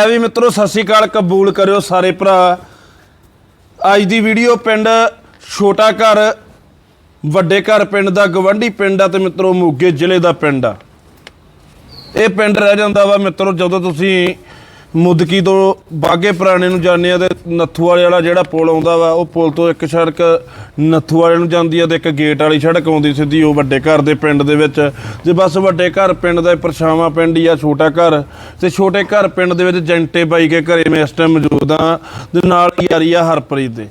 ਐ ਵੀ ਮਿੱਤਰੋ, ਸਤਿ ਸ਼੍ਰੀ ਅਕਾਲ, ਕਬੂਲ ਕਰਿਓ ਸਾਰੇ ਭਰਾ। ਅੱਜ ਦੀ ਵੀਡੀਓ ਪਿੰਡ ਛੋਟਾ ਘਰ, ਵੱਡੇ ਘਰ ਪਿੰਡ ਦਾ, ਗਵੰਡੀ ਪਿੰਡ ਆ ਤੇ ਮਿੱਤਰੋ, ਮੋਗੇ ਜ਼ਿਲ੍ਹੇ ਦਾ ਪਿੰਡ ਆ। ਇਹ ਪਿੰਡ ਰਹਿ ਜਾਂਦਾ ਵਾ ਮਿੱਤਰੋ, ਜਦੋਂ ਤੁਸੀਂ ਮੁਦਕੀ ਤੋਂ ਬਾਗੇ ਪੁਰਾਣੇ ਨੂੰ ਜਾਂਦੇ ਆ ਤੇ ਨੱਥੂ ਵਾਲੇ ਵਾਲਾ ਜਿਹੜਾ ਪੁਲ ਆਉਂਦਾ ਵਾ, ਉਹ ਪੁਲ ਤੋਂ ਇੱਕ ਸੜਕ ਨੱਥੂ ਵਾਲੇ ਨੂੰ ਜਾਂਦੀ ਆ ਤੇ ਇੱਕ ਗੇਟ ਵਾਲੀ ਸੜਕ ਆਉਂਦੀ ਸਿੱਧੀ, ਉਹ ਵੱਡੇ ਘਰ ਦੇ ਪਿੰਡ ਦੇ ਵਿੱਚ। ਜੇ ਬਸ ਵੱਡੇ ਘਰ ਪਿੰਡ ਦਾ ਪਰਛਾਵਾਂ ਪਿੰਡ ਹੀ ਆ, ਛੋਟਾ ਘਰ। ਤੇ ਛੋਟੇ ਘਰ ਪਿੰਡ ਦੇ ਵਿੱਚ ਜੈਂਟੇ ਬਾਈ ਕੇ ਘਰੇ ਮੈਂ ਇਸ ਟਾਈਮ ਮੌਜੂਦ ਆ, ਤੇ ਨਾਲ ਯਾਰੀ ਆ ਹਰਪ੍ਰੀਤ ਦੇ।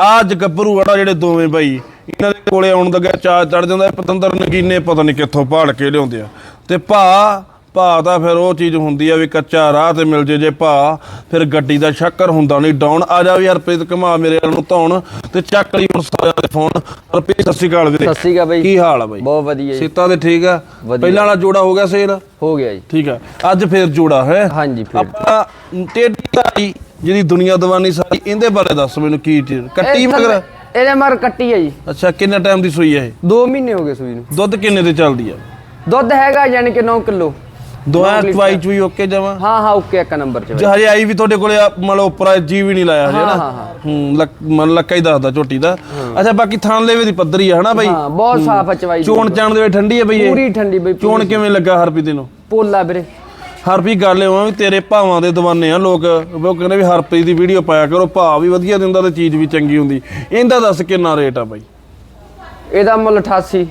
ਆਜ ਗੱਭਰੂ ਵਾਲਾ ਜਿਹੜੇ ਦੋਵੇਂ ਬਾਈ, ਇਹਨਾਂ ਦੇ ਕੋਲੇ ਆਉਣ ਦਾ ਚਾਹ ਚੜ ਜਾਂਦਾ, ਪਤੰਦਰ ਨਗੀਨੇ ਪਤਾ ਨਹੀਂ ਕਿੱਥੋਂ ਭਾੜ ਕੇ ਲਿਆਉਂਦੇ ਆ। ਤੇ ਭਾ ਭਾ ਤਾਂ ਫਿਰ ਉਹ ਚੀਜ਼ ਹੁੰਦੀ ਆ ਵੀ ਕੱਚਾ ਰਾਹ ਤੇ ਮਿਲ ਜੇ ਜੇ ਭਾ ਫਿਰ ਗੱਡੀ ਦਾ ਸ਼ੱਕਰ ਹੁੰਦਾ ਨਹੀਂ ਡਾਊਨ ਆ ਜਾ ਵੀ ਹਰਪ੍ਰੀਤ ਕਮਾ ਮੇਰੇ ਵੱਲ ਨੂੰ ਧੌਣ ਤੇ ਚੱਕ ਲਈ ਹੁਣ ਸਾਰਿਆਂ ਦੇ ਫੋਨ। ਹਰਪ੍ਰੀਤ ਸਤਿ ਸ਼੍ਰੀ ਅਕਾਲ ਵੀਰੇ। ਸਤਿ ਸ਼੍ਰੀ ਅਕਾਲ ਬਾਈ। ਕੀ ਹਾਲ ਆ ਬਾਈ? ਬਹੁਤ ਵਧੀਆ ਜੀ। ਸੀਤਾ ਤੇ ਠੀਕ ਆ? ਵਧੀਆ। ਪਹਿਲਾਂ ਵਾਲਾ ਜੋੜਾ ਹੋ ਗਿਆ ਸੇਲ? ਹੋ ਗਿਆ ਜੀ। ਠੀਕ ਆ। ਅੱਜ ਫੇਰ ਜੋੜਾ ਹੈ? ਹਾਂਜੀ ਫਿਰ। ਆਪਾਂ ਟੇਢੀ ਧਾਰੀ ਜਿਹੜੀ ਦੁਨੀਆ ਦਵਾਨੀ ਸਾਰੀ ਇਹਦੇ ਬਾਰੇ ਦੱਸ ਮੈਨੂੰ ਕੀ ਚੀਜ਼ ਕੱਟੀ ਇਹ ਮਗਰ? ਇਹਦੇ ਮਰ ਕੱਟੀ ਹੈ ਜੀ। ਅੱਛਾ ਕਿੰਨਾ ਟਾਈਮ ਦੀ ਸੂਈ ਹੈ ਇਹ? 2 ਮਹੀਨੇ ਹੋ ਗਏ ਸੂਈ ਨੂੰ। ਦੁੱਧ ਕਿੰਨੇ ਤੇ ਚੱਲਦੀ ਆ? ਦੁੱਧ ਹੈਗਾ ਯਾਨੀ ਕਿ 9 ਕਿਲੋ। ਦੋਹਾਂ। ਚਵਾਈ ਚੂਈ ਓਕੇ ਜਮਾ ਹਾਂ ਹਾਂ ਓਕੇ ਇੱਕ ਨੰਬਰ ਚ ਜੇ ਹਜੇ ਆਈ ਵੀ ਤੁਹਾਡੇ ਕੋਲੇ ਆ, ਲਓ ਉੱਪਰ ਜੀ ਵੀ ਨਹੀਂ ਲਾਇਆ ਹਜੇ ਹਾਂ, ਨਾ ਹਾਂ, ਹਾਂ। ਲੱਕ ਮਨ ਲੱਕਾ ਹੀ ਦੱਸਦਾ ਝੋਟੀ ਦਾ। ਅੱਛਾ ਬਾਕੀ ਥਾਣ ਲੈਵੇ ਦੀ ਪੱਧਰੀ ਆ ਹਨਾ ਬਾਈ? ਹਾਂ ਬਹੁਤ ਸਾਫ਼ ਚਵਾਈ ਚੋਣ ਚਾਣ ਦੇ ਵਿੱਚ ਠੰਡੀ ਹੈ ਬਈ ਇਹ? ਪੂਰੀ ਠੰਡੀ ਬਈ ਚੋਣ ਕਿਵੇਂ ਲੱਗਾ ਹਰਪ੍ਰੀਤ ਨੂੰ? ਪੋਲਾ ਵੀਰੇ। ਹਰਪ੍ਰੀਤ ਗੱਲ ਇਹ ਵੀ ਤੇਰੇ ਭਾਵਾਂ ਦੇ ਦੀਵਾਨੇ ਆ ਲੋਕ। ਉਹ ਕਹਿੰਦੇ ਵੀ ਹਰਪ੍ਰੀਤ ਦੀ ਵੀਡੀਓ ਪਾਇਆ ਕਰੋ ਭਾਅ ਵੀ ਵਧੀਆ ਦਿੰਦਾ ਤੇ ਚੀਜ਼ ਵੀ ਚੰਗੀ ਹੁੰਦੀ। ਇਹਦਾ ਦੱਸ ਕਿੰਨਾ ਰੇਟ ਆ ਬਾਈ? ਇਹਦਾ ਮੁੱਲ 88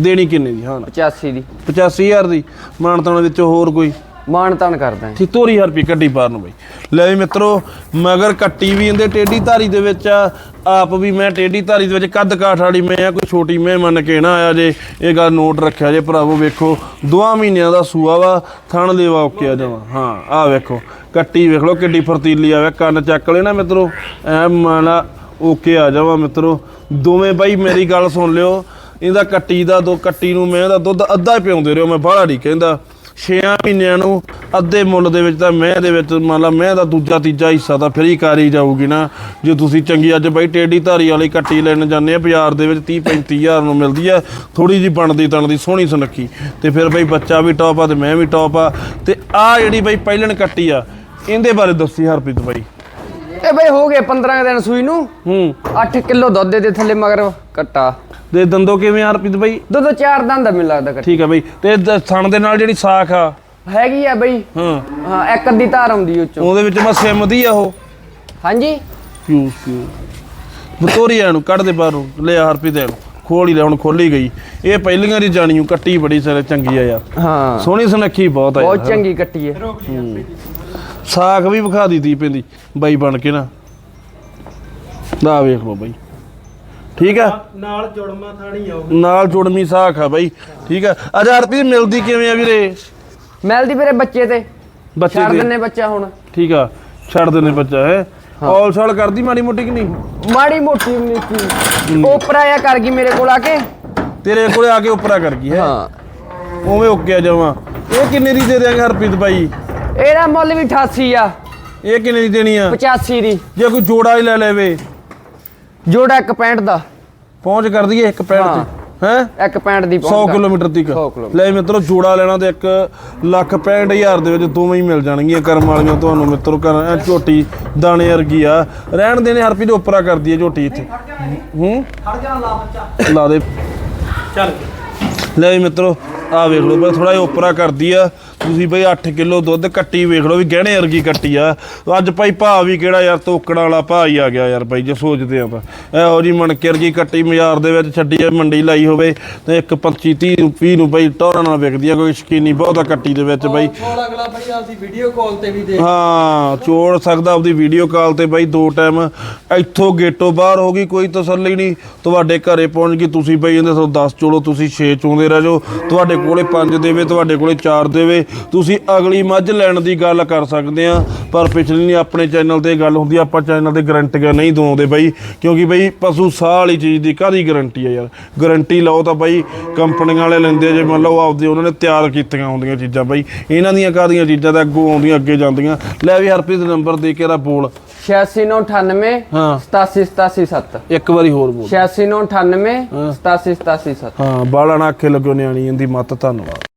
ਦੇਣੀ ਕਿੰਨੇ ਦੀ? ਹਾਂ। 85 ਦੀ। 85000 ਦੀ? ਮਾਨਤਾਂ ਵਿੱਚ ਹੋਰ ਕੋਈ? ਮਾਣ ਤਾਣ ਕਰਦਾ ਠੀਕ ਤੋਰੀ ਹਰਪੀ ਕੱਢੀ ਪਾਰ ਨੂੰ ਬਈ। ਲੈ ਵੀ ਮਿੱਤਰੋ ਮਗਰ ਕੱਟੀ ਵੀ ਇਹਦੇ ਟੇਢੀ ਧਾਰੀ ਦੇ ਵਿੱਚ ਆ। ਆਪ ਵੀ ਮੈਂ ਟੇਢੀ ਧਾਰੀ ਦੇ ਵਿੱਚ ਕੱਦ ਕਾਠ ਵਾਲੀ ਮੈਂ ਆ ਕੋਈ ਛੋਟੀ ਮੈਂ ਮੰਨ ਕੇ ਨਾ ਆਇਆ ਜੇ। ਇਹ ਗੱਲ ਨੋਟ ਰੱਖਿਆ ਜੇ ਭਰਾਵੋ ਵੇਖੋ ਦੋਆਂ ਮਹੀਨਿਆਂ ਦਾ ਸੂਆ ਵਾ ਥਣ ਲੇਵਾ ਓਕੇ ਆ ਜਾਵਾ। ਹਾਂ ਆ ਵੇਖੋ ਕੱਟੀ ਵੇਖ ਲਓ ਕਿੱਡੀ ਫਰਤੀਲੀ ਆਵੇ ਕੰਨ ਚੱਕ ਲੈ ਨਾ ਮਿੱਤਰੋ। ਐ ਮਾਨਾ ਓਕੇ ਆ ਜਾਵਾ ਮਿੱਤਰੋ। ਦੋਵੇਂ ਬਾਈ ਮੇਰੀ ਗੱਲ ਸੁਣ ਲਿਓ। ਇਹਦਾ ਕੱਟੀ ਦਾ ਦੋ ਕੱਟੀ ਨੂੰ ਮੈਂ ਦਾ ਦੁੱਧ ਅੱਧਾ ਹੀ ਪਿਆਉਂਦੇ ਰਹੋ ਮੈਂ ਬਾਹਲਾ ਨਹੀਂ ਕਹਿੰਦਾ। 6 ਮਹੀਨਿਆਂ ਨੂੰ ਅੱਧੇ ਮੁੱਲ ਦੇ ਵਿੱਚ ਤਾਂ ਮੈਂ ਦੇ ਵਿੱਚ ਮੰਨ ਲਾ ਮੈਂ ਦਾ ਦੂਜਾ ਤੀਜਾ ਹਿੱਸਾ ਤਾਂ ਫਰੀ ਕਰੀ ਜਾਊਗੀ ਨਾ। ਜੇ ਤੁਸੀਂ ਚੰਗੀ ਅੱਜ ਬਈ ਟੇਡੀ ਧਾਰੀ ਵਾਲੀ ਕੱਟੀ ਲੈਣ ਜਾਂਦੇ ਆ ਬਾਜ਼ਾਰ ਦੇ ਵਿੱਚ 30 35000 ਨੂੰ ਮਿਲਦੀ ਆ ਥੋੜੀ ਜੀ ਬਣਦੀ ਤਣਦੀ ਸੋਹਣੀ ਸੁਨੱਖੀ। ਤੇ ਫਿਰ ਬਈ ਬੱਚਾ ਵੀ ਟੌਪ ਆ ਤੇ ਮੈਂ ਵੀ ਟੌਪ ਆ। ਤੇ ਆ ਜਿਹੜੀ ਬਈ ਪਹਿਲਣ ਕੱਟੀ ਆ ਇਹਦੇ ਬਾਰੇ ਦੱਸੀ ਹਰਪ੍ਰੀਤ ਬਾਈ। ਇਹ ਬਈ ਹੋ ਗਏ 15 ਦਿਨ ਸੂਈ ਨੂੰ। ਹੂੰ। 8 ਕਿਲੋ ਦੁੱਧ ਦੇ ਥੱਲੇ ਮਗਰ ਕੱਟਾ। ਤੇ ਦੰਦੋ ਕਿਵੇਂ ਆ ਹਰਪ੍ਰੀਤ ਬਾਈ? ਦੁੱਧ ਚਾਰ ਦੰਦ ਦਾ ਮੈਨੂੰ ਲੱਗਦਾ ਕੱਟੀ ਠੀਕ ਆ ਬਈ। ਤੇ ਦ- ਥਣ ਦੇ ਨਾਲ ਜਿਹੜੀ ਸਾਖ ਆ? ਹੈਗੀ ਆ ਬਈ। ਹਾਂ। ਹਾਂ ਇੱਕ ਅੱਧੀ ਧਾਰ ਆਉਂਦੀ ਉਹ ਚੋਂ। ਉਹਦੇ ਵਿੱਚ ਮੈਂ ਸਿਮਦੀ ਆ ਉਹ। ਹਾਂਜੀ। ਕਿਉਂ ਕਿਉਂ ਬਤੋਰੀਆਂ ਨੂੰ ਕੱਢ ਦੇ ਬਾਹਰੋਂ। ਲੈ ਆ ਹਰਪ੍ਰੀਤ ਇਹਨੂੰ ਖੋਲ ਹੀ ਲੈ ਹੁਣ ਖੋਲੀ ਗਈ। ਇਹ ਪਹਿਲੀਆਂ ਦੀ ਜਾਣੀ ਕੱਟੀ ਬੜੀ ਸਾਰੇ ਚੰਗੀ ਆ ਯਾਰ। ਹਾਂ। ਸੋਹਣੀ ਸੁਨੱਖੀ ਬਹੁਤ ਆ ਬਹੁਤ ਯਾਰ ਚੰਗੀ ਕੱਟੀ ਹੈ। ਸਾਖ ਵੀ ਵਿਖਾ ਦਿੱਤੀ ਪੈਂਦੀ। ਬਾਈ ਬਣ ਕੇ ਨਾ। ਦਾ ਵੇਖ ਲਓ ਬਾਈ। ਠੀਕ ਆ ਨਾਲ ਜੁੜਮਾ ਥਾਣੀ ਆਉ ਨਾਲ ਜੁੜਮੀ ਸਾਖ ਆ ਬਾਈ। ਠੀਕ ਆ ਅੱਛਾ ਹਰਪ੍ਰੀਤ ਮਿਲਦੀ ਕਿਵੇਂ ਆ ਵੀਰੇ? ਮਿਲਦੀ ਵੀਰੇ ਬੱਚੇ ਤੇ। ਬੱਚੇ ਛੱਡ ਦਿੰਨੇ ਬੱਚਾ ਹੁਣ। ਠੀਕ ਆ। ਛੱਡ ਦਿੰਦੇ ਬੱਚਾ ਹੈ? ਔਲ ਸਾਲ ਕਰਦੀ ਮਾੜੀ ਮੋਟੀ ਕਿ ਨਹੀਂ? ਮਾੜੀ ਮੋਟੀ ਨਿੱਕੀ ਓਪਰਾ ਆ ਕਰ ਗਈ ਮੇਰੇ ਕੋਲ ਆ ਕੇ। ਤੇਰੇ ਕੋਲੇ ਆ ਕੇ ਉਪਰਾ ਕਰ ਗਈ ਹੈ? ਹਾਂ। ਉਵੇਂ ਓਕੇ ਜਾਵਾਂ ਇਹ ਕਿੰਨੇ ਦੀ ਦੇ ਦਿਆਂਗੇ ਹਰਪ੍ਰੀਤ ਬਾਈ? ਇਹਦਾ ਮੁੱਲ ਵੀ 88 ਆ। ਇਹ ਕਿੰਨੇ ਦੀ ਦੇਣੀ ਆ? 85 ਦੀ। ਜੇ ਕੋਈ ਜੋੜਾ ਹੀ ਲੈ ਲੈਵੇ। ਜੋੜਾ ਇੱਕ 65 ਦਾ। ਪਹੁੰਚ ਕਰ ਦਈਏ ਇੱਕ ਪੈਰ ਹਾਂ। ਤੇ ਹੈ? ਇੱਕ 65 ਦੀ 100 ਪਹੁੰਚ ਕਿਲੋਮੀਟਰ ਤੱਕ। 100 ਕਿਲੋਮੀਟਰ। ਲੈ ਮਿੱਤਰੋ ਜੋੜਾ ਲੈਣਾ ਤੇ 1 ਲੱਖ 65000 ਦੇ ਵਿੱਚ ਦੋਵੇਂ ਹੀ ਮਿਲ ਜਾਣਗੀਆਂ ਕਰਮ ਵਾਲੀਆਂ ਤੁਹਾਨੂੰ ਮਿੱਤਰੋ ਕਰ ਐ ਝੋਟੀ ਦਾਣੇ ਵਰਗੀ ਆ। ਰਹਿਣ ਦੇਣੇ ਹਰਪੀ ਦੇ ਉੱਪਰਾ ਕਰਦੀ ਹੈ ਝੋਟੀ ਇੱਥੇ। ਹੂੰ? ਖੜ ਜਾ ਲਾ ਬੱਚਾ। ਲਾ ਦੇ। ਚੱਲ। ਲੈ ਵੀ ਮਿੱਤਰੋ ਆ ਵੇਖ ਲਓ ਬਈ ਥੋੜਾ ਜਿਹਾ ਉੱਪਰਾ ਕਰਦੀ ਆ ਤੁਸੀਂ ਬਈ 8 ਕਿਲੋ ਦੁੱਧ ਕੱਟੀ ਵੇਖ ਲਓ ਵੀ ਗਹਿਣੇ ਵਰਗੀ ਕੱਟੀ ਆ। ਅੱਜ ਭਾਈ ਭਾ ਵੀ ਕਿਹੜਾ ਯਾਰ ਤੋਕੜ ਵਾਲਾ ਭਾ ਹੀ ਆ ਗਿਆ ਯਾਰ ਭਾਈ ਜੇ ਸੋਚਦੇ ਆ ਤਾਂ। ਇਹੋ ਜੀ ਮਣਕੇ ਵਰਗੀ ਕੱਟੀ ਮਜ਼ਾਰ ਦੇ ਵਿੱਚ ਛੱਡੀ ਆ ਮੰਡੀ ਲਾਈ ਹੋਵੇ ਤੇ ਇੱਕ 25 30 ਰੁਪਏ ਨੂੰ ਬਈ ਟੋਰਾਂ ਨਾਲ ਵਿਕਦੀ ਆ ਕੋਈ ਸ਼ਕੀਨੀ ਬਹੁਤਾ ਕੱਟੀ ਦੇ ਵਿੱਚ ਬਈ। ਛੋੜ ਅਗਲਾ ਬਈ ਆਪਦੀ ਵੀਡੀਓ ਕਾਲ ਤੇ ਵੀ ਦੇ ਹਾਂ ਚੋੜ ਸਕਦਾ ਆਪਦੀ ਵੀਡੀਓ ਕਾਲ ਤੇ ਬਾਈ ਦੋ ਟਾਈਮ ਇੱਥੋਂ ਗੇਟੋਂ ਬਾਹਰ ਹੋ ਗਈ ਕੋਈ ਤਸੱਲੀ ਨਹੀਂ। ਤੁਹਾਡੇ ਘਰੇ ਪਹੁੰਚ ਗਈ ਤੁਸੀਂ ਬਈ ਇਹਦੇ ਤੋਂ 10 ਚੋਲੋ ਤੁਸੀਂ 6 ਚੋਂਦੇ ਰਹਿ ਜਾਓ। ਤੁਹਾਡੇ ਕੋਲੇ 5 ਦੇਵੇ ਤੁਹਾਡੇ ਕੋਲੇ 4 ਦੇਵੇ। ਤੁਸੀਂ ਅਗਲੀ ਮੱਝ ਲੈਣ ਦੀ ਗੱਲ ਕਰ ਸਕਦੇ ਆ ਪਰ ਪਿਛਲੀ ਨਹੀਂ ਆਪਣੇ ਚੈਨਲ ਤੇ ਗੱਲ ਹੁੰਦੀ ਆਪਾਂ ਚੈਨਲ ਤੇ ਗਾਰੰਟੀਆਂ ਨਹੀਂ ਦਵਾਉਂਦੇ ਬਾਈ ਕਿਉਂਕਿ ਬਈ ਪਸ਼ੂ ਸਾਹ ਵਾਲੀ ਚੀਜ਼ ਦੀ ਕਾਹਦੀ ਗਾਰੰਟੀ ਆ ਯਾਰ? ਗਾਰੰਟੀ ਲਓ ਤਾਂ ਬਾਈ ਕੰਪਨੀਆਂ ਵਾਲੇ ਲੈਂਦੇ ਜੇ ਮੰਨ ਲਓ ਆਪਦੇ ਉਹਨਾਂ ਨੇ ਤਿਆਰ ਕੀਤੀਆਂ ਹੁੰਦੀਆਂ ਚੀਜ਼ਾਂ ਬਾਈ ਇਹਨਾਂ ਦੀਆਂ ਕਾਹਦੀਆਂ ਚੀਜ਼ਾਂ ਤਾਂ ਅੱਗੋਂ ਆਉਂਦੀਆਂ ਅੱਗੇ ਜਾਂਦੀਆਂ। ਲੈ ਵੀ ਹਰਪ੍ਰੀਤ ਨੰਬਰ ਦੇ ਕੇ ਇਹਦਾ ਬੋਲ। 8698 ਹਾਂ। 87787 ਇੱਕ ਵਾਰੀ ਹੋਰ ਬੋਲ। 8698 87787 ਹਾਂ। ਬਾਲਾ ਨਾ ਅੱਖੇ ਲੱਗੋ ਨਿਆਣੀ ਇਹਦੀ ਮੱਤ ਧੰਨਵਾਦ।